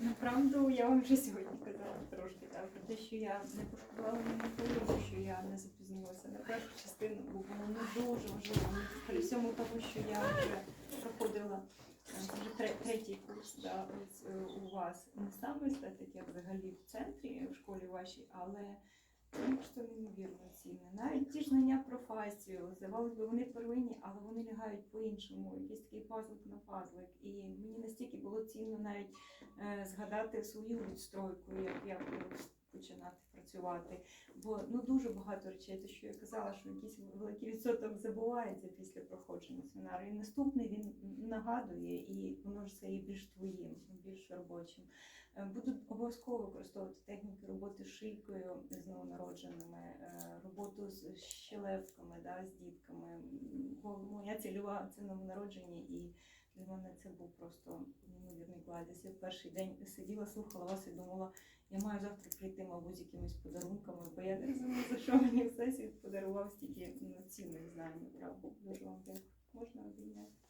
Направду я вам вже сьогодні казала трошки так, про те, що я не пошкодувала тому, що я не запізнилася на першу частину, бо було не дуже важливо. При всьому тому, що я вже проходила е, вже третій курс да, е, у вас не саме естетики, а взагалі в центрі в школі вашій, але це просто неймовірно цінне. Навіть ті ж знання про фасцію, здавалось би, вони первинні, але вони лягають по-іншому. Якийсь такий пазлик на пазлик. І мені настільки було цінно навіть згадати свою відстройку, як я починати працювати. Бо ну дуже багато речей, те, що я казала, що якийсь великий відсоток забувається після проходження семінару. І наступний він нагадує, і воно ж стає більш твоїм, більш робочим. Е, Буду обов'язково використовувати техніки роботи з шийкою з новонародженими, е, роботу з щелепками, да, з дітками. Бо моя цільова це новонароджені, і для мене це був просто неймовірний кладіс. Я в перший день сиділа, слухала вас і думала, я маю завтра прийти, мабуть, якимись подарунками, бо я не розумію, за що мені всесвіт подарував стільки ну, цінних знань. Правда, дуже вам дякую. Можна обійняти.